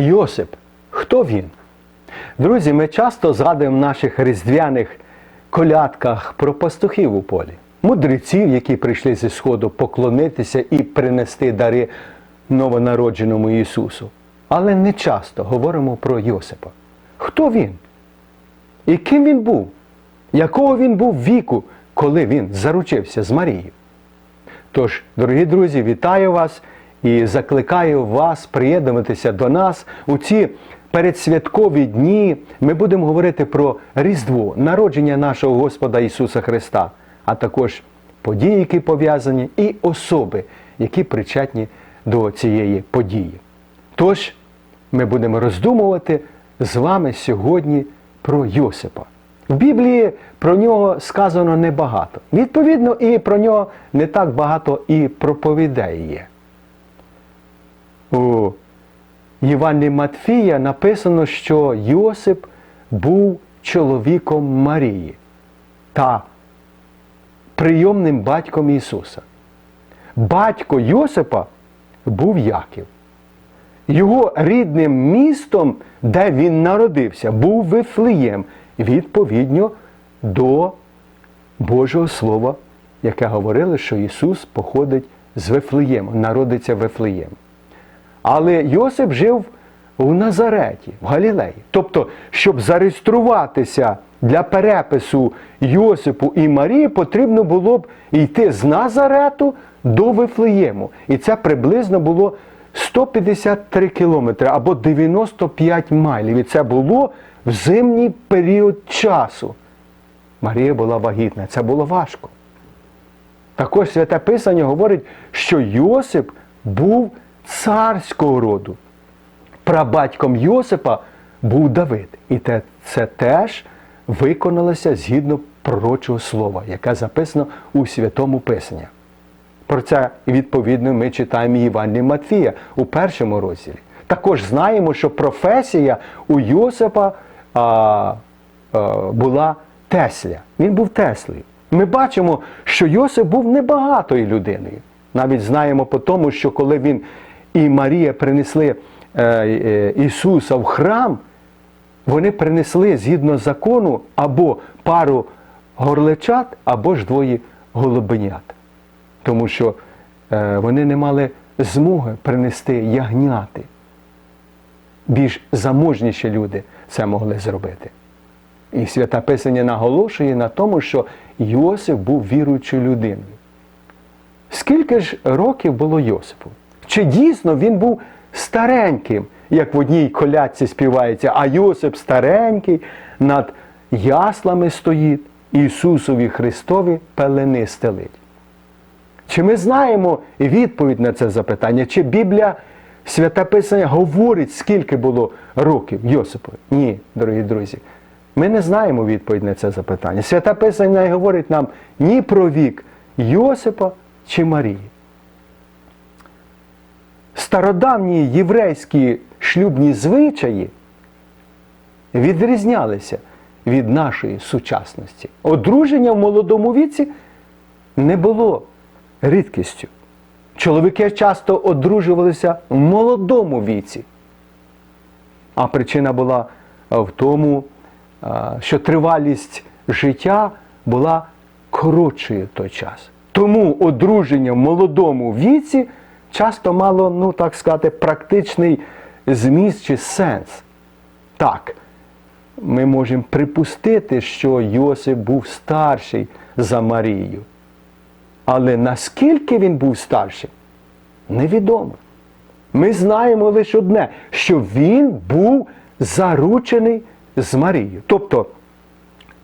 Йосип. Хто він? Друзі, ми часто згадуємо в наших різдвяних колядках про пастухів у полі, мудреців, які прийшли зі Сходу поклонитися і принести дари новонародженому Ісусу. Але не часто говоримо про Йосипа. Хто він? І ким він був? Якого він був віку, коли він заручився з Марією? Тож, дорогі друзі, вітаю вас і закликаю вас приєднуватися до нас у ці передсвяткові дні. Ми будемо говорити про Різдво, народження нашого Господа Ісуса Христа, а також події, які пов'язані, і особи, які причетні до цієї події. Тож, ми будемо роздумувати з вами сьогодні про Йосипа. В Біблії про нього сказано небагато. Відповідно, і про нього не так багато і проповідей є. У Євангелії Матфія написано, що Йосип був чоловіком Марії та прийомним батьком Ісуса. Батько Йосипа був Яків. Його рідним містом, де він народився, був Вифлеєм, відповідно до Божого Слова, яке говорило, що Ісус походить з Вифлеєму, народиться Вифлеєм. Але Йосип жив у Назареті, в Галілеї. Тобто, щоб зареєструватися для перепису Йосипу і Марії, потрібно було б йти з Назарету до Вифлеєму. І це приблизно було 153 кілометри або 95 майлів. І це було в зимній період часу. Марія була вагітна, це було важко. Також Святе Писання говорить, що Йосип був царського роду. Прабатьком Йосипа був Давид. І те, це теж виконалося згідно пророчого слова, яке записано у Святому Писанні. Про це відповідно ми читаємо Євангелії Матфія у першому розділі. Також знаємо, що професія у Йосипа а, а, була Тесля. Він був Теслею. Ми бачимо, що Йосип був небагатою людиною. Навіть знаємо по тому, що коли він і Марія принесли е, е, Ісуса в храм, вони принесли згідно закону або пару горличат, або ж двоє голубенят. Тому що е, вони не мали змоги принести ягняти. Більш заможніші люди це могли зробити. І свята Писання наголошує на тому, що Йосип був віруючою людиною. Скільки ж років було Йосипу? Чи дійсно він був стареньким, як в одній колядці співається, а Йосип старенький над яслами стоїть, Ісусові Христові пелени стелить? Чи ми знаємо відповідь на це запитання? Чи Біблія, Святе Писання говорить, скільки було років Йосипові? Ні, дорогі друзі. Ми не знаємо відповідь на це запитання. Святе Писання не говорить нам ні про вік Йосипа чи Марії. Стародавні єврейські шлюбні звичаї відрізнялися від нашої сучасності. Одруження в молодому віці не було рідкістю. Чоловіки часто одружувалися в молодому віці. А причина була в тому, що тривалість життя була коротшою той час. Тому одруження в молодому віці часто мало, ну так сказати, практичний зміст чи сенс. Так, ми можемо припустити, що Йосип був старший за Марію. Але наскільки він був старшим, невідомо. Ми знаємо лише одне, що він був заручений з Марією. Тобто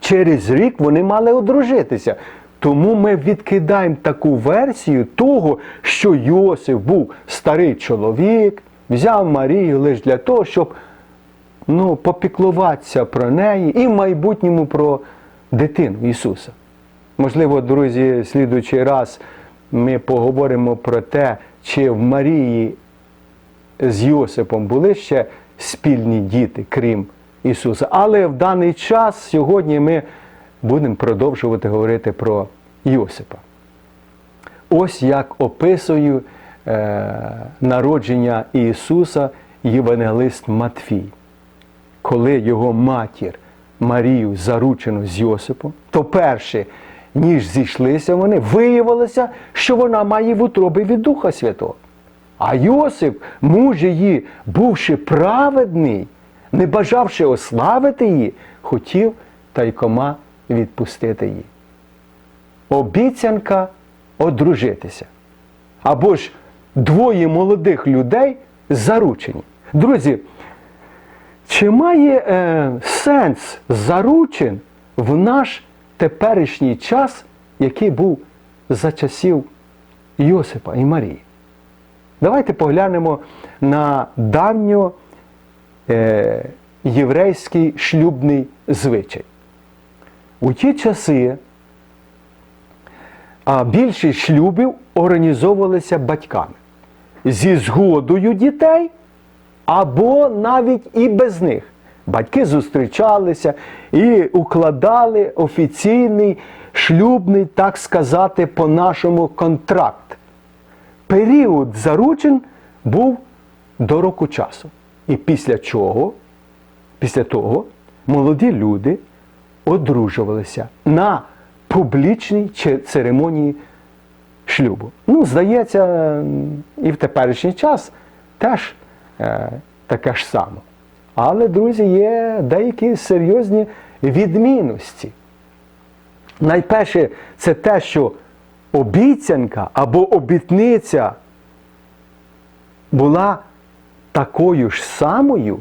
через рік вони мали одружитися. Тому ми відкидаємо таку версію того, що Йосиф був старий чоловік, взяв Марію лише для того, щоб ну, попіклуватися про неї і в майбутньому про дитину Ісуса. Можливо, друзі, слідуючий раз ми поговоримо про те, чи в Марії з Йосипом були ще спільні діти, крім Ісуса. Але в даний час сьогодні ми будемо продовжувати говорити про Йосипа. Ось як описую е, народження Ісуса євангелист Матфій. Коли його матір Марію заручено з Йосипом, то перше, ніж зійшлися вони, виявилося, що вона має в утробі від Духа Святого. А Йосип, муж її, бувши праведний, не бажавши ославити її, хотів тайкома відпустити її. Обіцянка одружитися. Або ж двоє молодих людей заручені. Друзі, чи має е, сенс заручин в наш теперішній час, який був за часів Йосипа і Марії? Давайте поглянемо на давньо е, єврейський шлюбний звичай. У ті часи більшість шлюбів організовувалися батьками зі згодою дітей або навіть і без них. Батьки зустрічалися і укладали офіційний шлюбний, так сказати, по-нашому контракт. Період заручин був до року часу. І після чого, після того, молоді люди одружувалися на публічній церемонії шлюбу. Ну, здається, і в теперішній час теж е, таке ж саме. Але, друзі, є деякі серйозні відмінності. Найперше, це те, що обіцянка або обітниця була такою ж самою,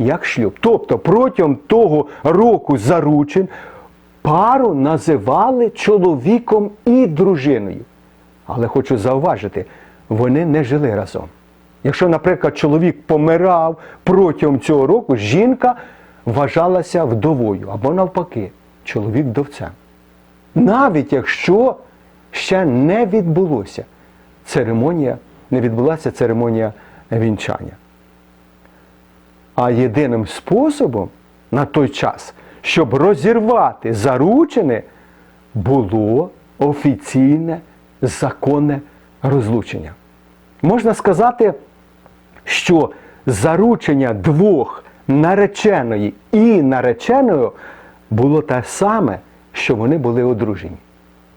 як шлюб. Тобто протягом того року заручин пару називали чоловіком і дружиною. Але хочу зауважити, вони не жили разом. Якщо, наприклад, чоловік помирав протягом цього року, жінка вважалася вдовою або навпаки, чоловік вдовцем. Навіть якщо ще не відбулося церемонія, не відбулася церемонія вінчання. А єдиним способом на той час, щоб розірвати заручене, було офіційне законне розлучення. Можна сказати, що заручення двох нареченої і нареченої було те саме, що вони були одружені.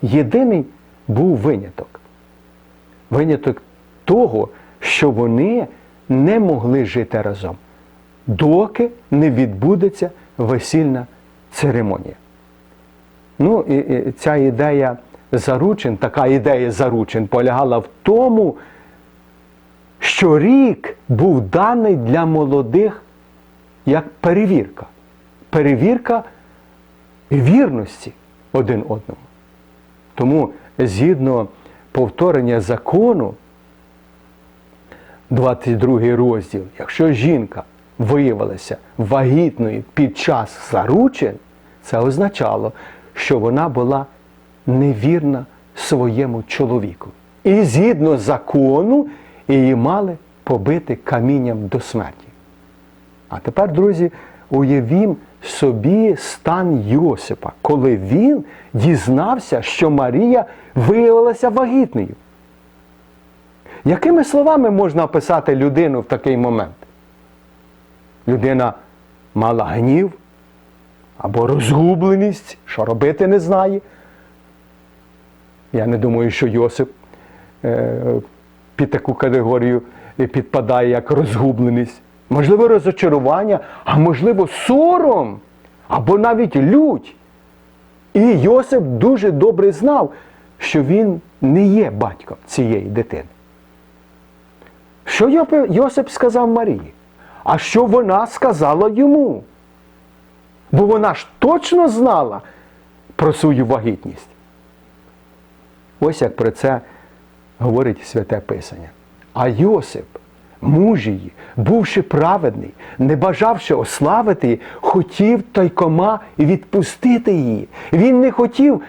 Єдиний був виняток. Виняток того, що вони не могли жити разом, доки не відбудеться весільна церемонія. Ну, і, і ця ідея заручин, така ідея заручин полягала в тому, що рік був даний для молодих як перевірка. Перевірка вірності один одному. Тому згідно повторення закону, 22 розділ, якщо жінка виявилася вагітною під час заручин, це означало, що вона була невірна своєму чоловіку. І згідно закону її мали побити камінням до смерті. А тепер, друзі, уявім собі стан Йосипа, коли він дізнався, що Марія виявилася вагітною. Якими словами можна описати людину в такий момент? Людина мала гнів або розгубленість, що робити не знає. Я не думаю, що Йосип е, під таку категорію підпадає як розгубленість. Можливо, розочарування, а можливо, сором або навіть лють. І Йосип дуже добре знав, що він не є батьком цієї дитини. Що Йосип сказав Марії? А що вона сказала йому? Бо вона ж точно знала про свою вагітність. Ось як про це говорить Святе Писання. А Йосип, муж її, бувши праведний, не бажавши ославити її, хотів тайкома відпустити її. Він не хотів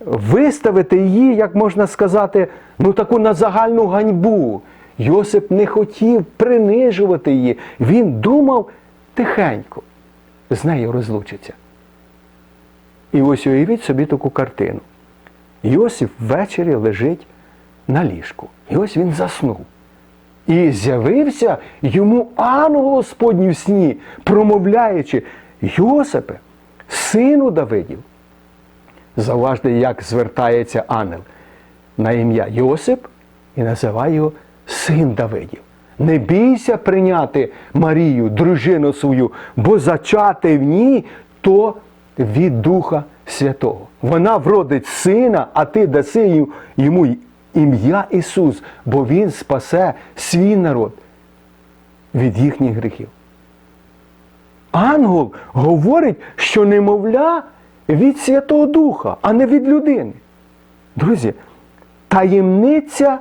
виставити її, як можна сказати, ну таку на загальну ганьбу. Йосип не хотів принижувати її. Він думав тихенько, з нею розлучиться. І ось уявіть собі таку картину. Йосип ввечері лежить на ліжку. І ось він заснув. І з'явився йому ангел Господній в сні, промовляючи, Йосипе, сину Давидів. Заважте, як звертається ангел на ім'я Йосип і називає його син Давидів. Не бійся прийняти Марію, дружину свою, бо зачати в ній то від Духа Святого. Вона вродить сина, а ти даси йому ім'я Ісус, бо Він спасе свій народ від їхніх гріхів. Ангел говорить, що немовля від Святого Духа, а не від людини. Друзі, таємниця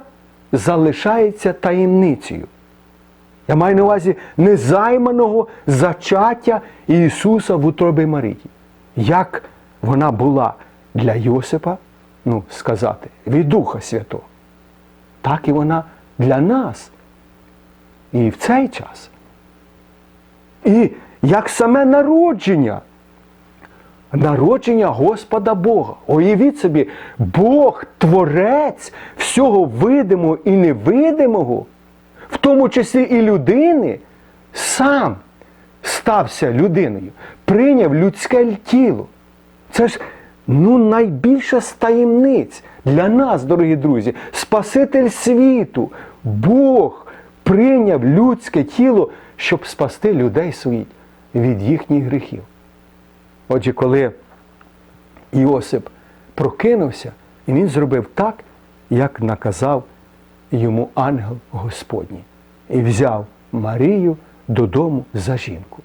залишається таємницею. Я маю на увазі незайманого зачаття Ісуса в утробі Марії. Як вона була для Йосипа, ну, сказати, від Духа Святого, так і вона для нас. І в цей час. І як саме народження, народження Господа Бога. Уявіть собі, Бог, Творець всього видимого і невидимого, в тому числі і людини, сам стався людиною, прийняв людське тіло. Це ж ну, найбільша з таємниць для нас, дорогі друзі, Спаситель світу, Бог прийняв людське тіло, щоб спасти людей своїх від їхніх гріхів. Отже, коли Іосип прокинувся, і він зробив так, як наказав йому ангел Господній, і взяв Марію додому за жінку.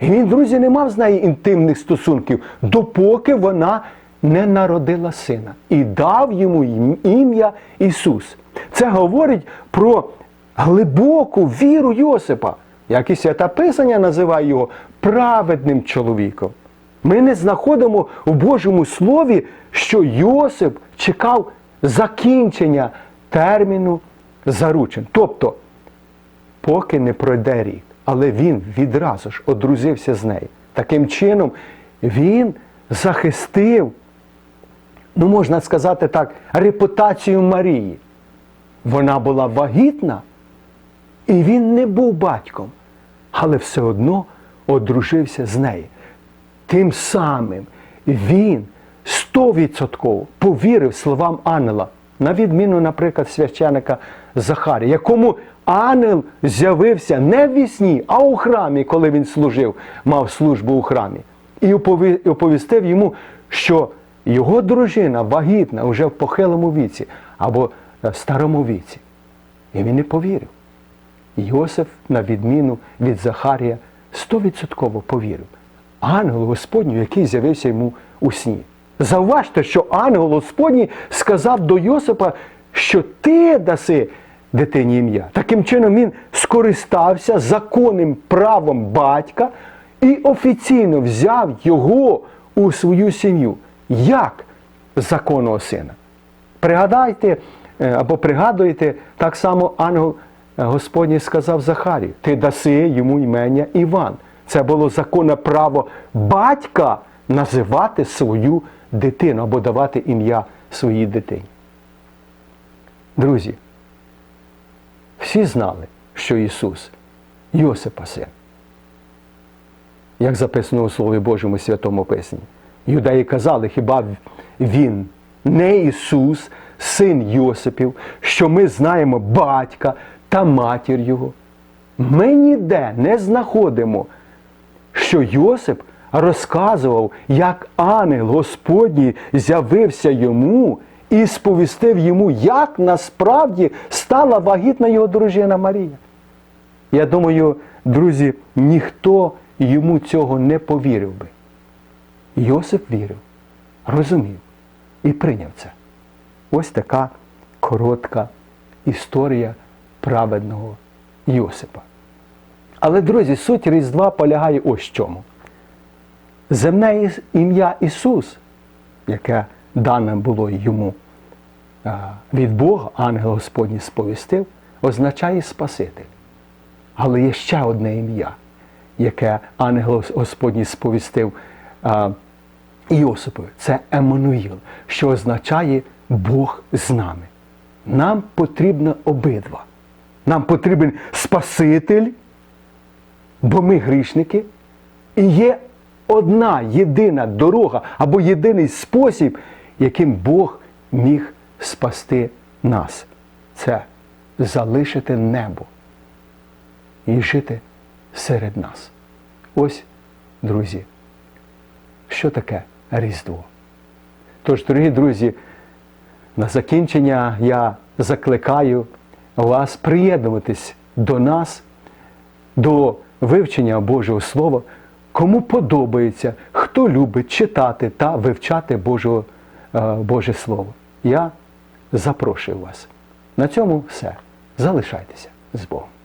І він, друзі, не мав з нею інтимних стосунків, допоки вона не народила сина і дав йому ім'я Ісус. Це говорить про глибоку віру Йосипа, як і свята Писання називає його праведним чоловіком. Ми не знаходимо в Божому Слові, що Йосип чекав закінчення терміну заручин. Тобто, поки не пройде рік, але він відразу ж одрузився з нею. Таким чином, він захистив, ну можна сказати так, репутацію Марії. Вона була вагітна, і він не був батьком, але все одно одружився з нею. Тим самим він стовідсотково повірив словам ангела, на відміну, наприклад, священика Захарія, якому ангел з'явився не в вісні, а у храмі, коли він служив, мав службу у храмі. І оповістив йому, що його дружина вагітна вже в похилому віці або в старому віці. І він не повірив. Йосиф, на відміну від Захарія, стовідсотково повірив. Ангел Господній, який з'явився йому у сні. Зауважте, що ангел Господній сказав до Йосипа, що ти даси дитині ім'я. Таким чином він скористався законним правом батька і офіційно взяв його у свою сім'ю як законного сина. Пригадайте або пригадуєте, так само ангел Господній сказав Захарію, ти даси йому імення Іван. Це було законне право батька називати свою дитину або давати ім'я своїй дитині. Друзі, всі знали, що Ісус Йосипа син. Як записано у Слові Божому Святому Писанні. Юдеї казали, хіба Він не Ісус, син Йосипів, що ми знаємо батька та матір Його. Ми ніде не знаходимо, що Йосип розказував, як ангел Господній з'явився йому і сповістив йому, як насправді стала вагітна його дружина Марія. Я думаю, друзі, ніхто йому цього не повірив би. Йосип вірив, розумів і прийняв це. Ось така коротка історія праведного Йосипа. Але, друзі, суть Різдва полягає ось в чому. Земне ім'я Ісус, яке дане було йому від Бога, ангел Господній сповістив, означає Спаситель. Але є ще одне ім'я, яке ангел Господній сповістив Іосипові. Це Еммануїл, що означає Бог з нами. Нам потрібно обидва. Нам потрібен Спаситель, бо ми грішники. І є одна єдина дорога або єдиний спосіб, яким Бог міг спасти нас. Це залишити небо і жити серед нас. Ось, друзі, що таке Різдво. Тож, дорогі друзі, на закінчення я закликаю вас приєднуватись до нас, до вивчення Божого Слова, кому подобається, хто любить читати та вивчати Божого, е, Боже Слово. Я запрошую вас. На цьому все. Залишайтеся з Богом.